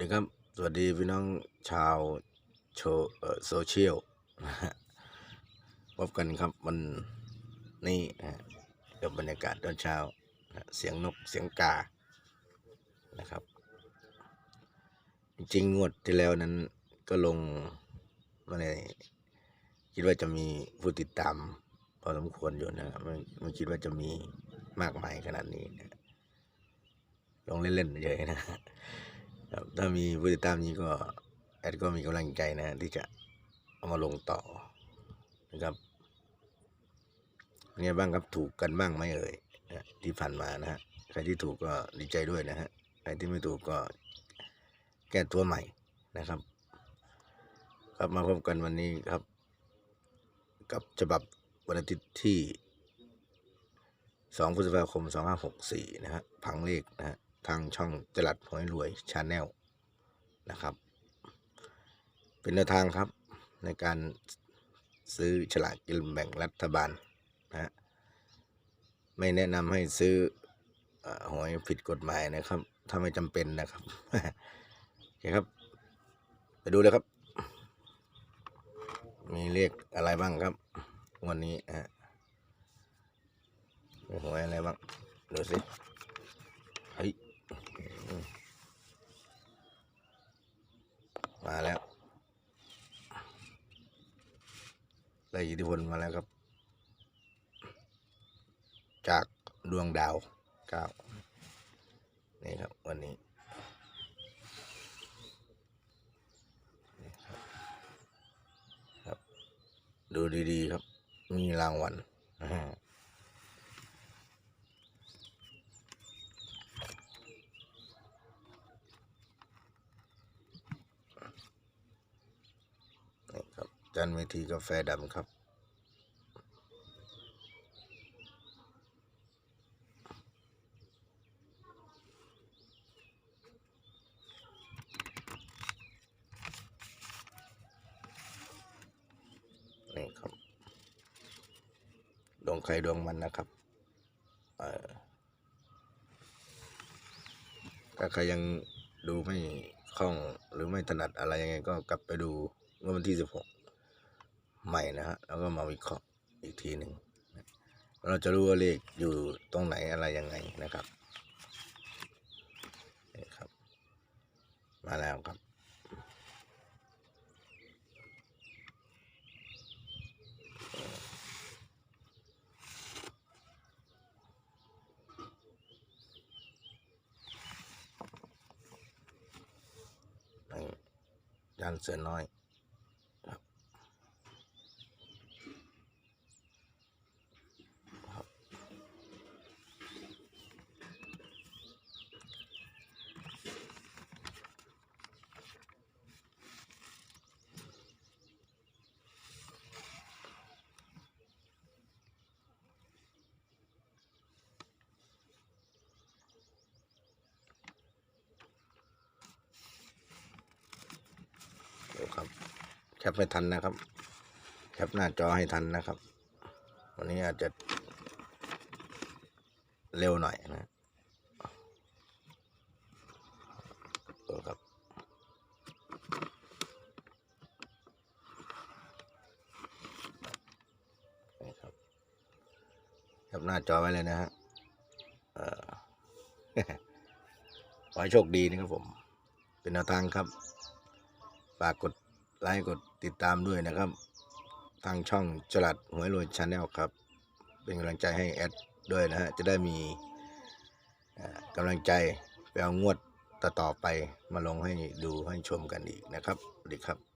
ดีครับ สวัสดีพี่น้องชาวโชเออโซเชียลนะฮะพบกันครับวันนี้นะฮะกับบรรยากาศตอนเช้านะเสียงนกเสียงกา นะครับ จริงงวดที่แล้วนั้นก็ลงมาในคิดว่าจะมีผู้ติดตามพอสมควรอยู่นะครับไม่ไม่คิดว่าจะมีมากมายขนาดนี้นะลงเล่นๆเฉยนะ ครับถ้ามีผู้ติดตามนี้ก็แอดก็มีกำลังใจนะที่จะเอามาลงต่อนะครับเป็นไงบ้างครับถูกกันบ้างไหมเอ่ยนะที่ผ่านมานะฮะใครที่ถูกก็ดีใจด้วยนะฮะใครที่ไม่ถูกก็แก้ตัวใหม่นะครับ ครับมาพบกันวันนี้ครับ กับฉบับวันอาทิตย์ที่ 2 พฤษภาคม 2564 นะฮะ พังเลขนะฮะ ทางช่องจลัดหวยรวยชาแนลนะครับ เป็นแนวทางครับในการซื้อฉลากกินแบ่งรัฐบาลนะฮะไม่แนะนำให้ซื้ออหวยผิดกฎหมายนะครับ ถ้าไม่จำเป็นนะครับโอเคครับ ไปดูเลยครับ มีเลขอะไรบ้างครับ วันนี้ฮะหวยอะไรบ้าง ดูสิเฮ้ยอืม มาแล้วได้อิทธิพลมาแล้วครับ จากดวงดาวเก้านี่ครับวันนี้ดูดีๆครับ มีรางวัลนะฮะ นี่ครับ จันเวทีกาแฟดำครับ นี่ครับ ดวงใครดวงมันนะครับ เออถ้าใครยังดูไม่คล่องหรือไม่ถนัดอะไรยังไงก็กลับไปดูเมื่อวันที่สิบหก ใหม่นะฮะแล้วก็มาวิเคราะห์อีกทีหนึ่งเราจะรู้ว่าเลขอยู่ตรงไหนอะไรยังไงนะครับนี่ครับ มาแล้วครับ ยันเสือน้อยครับครับเดี๋ยวครับ แค ปให้ทันนะครับ แคปหน้าจอให้ทันนะครับ วันนี้อาจจะเร็วหน่อยนะครับนี่ครับแคปหน้าจอไว้เลยนะฮะขอให้โชคดีนะครับผม เป็นแนวทางครับ ฝากกด ไลค์กดติดตามด้วยนะครับ ทางช่องจลัดหวยรวยชาแนลครับ เป็นกำลังใจให้แอดด้วยนะฮะ จะได้มีอ่ากำลังใจไปเอางวดต่อๆไปมาลงให้ดูให้ชมกันอีกนะครับสวัสดีครับ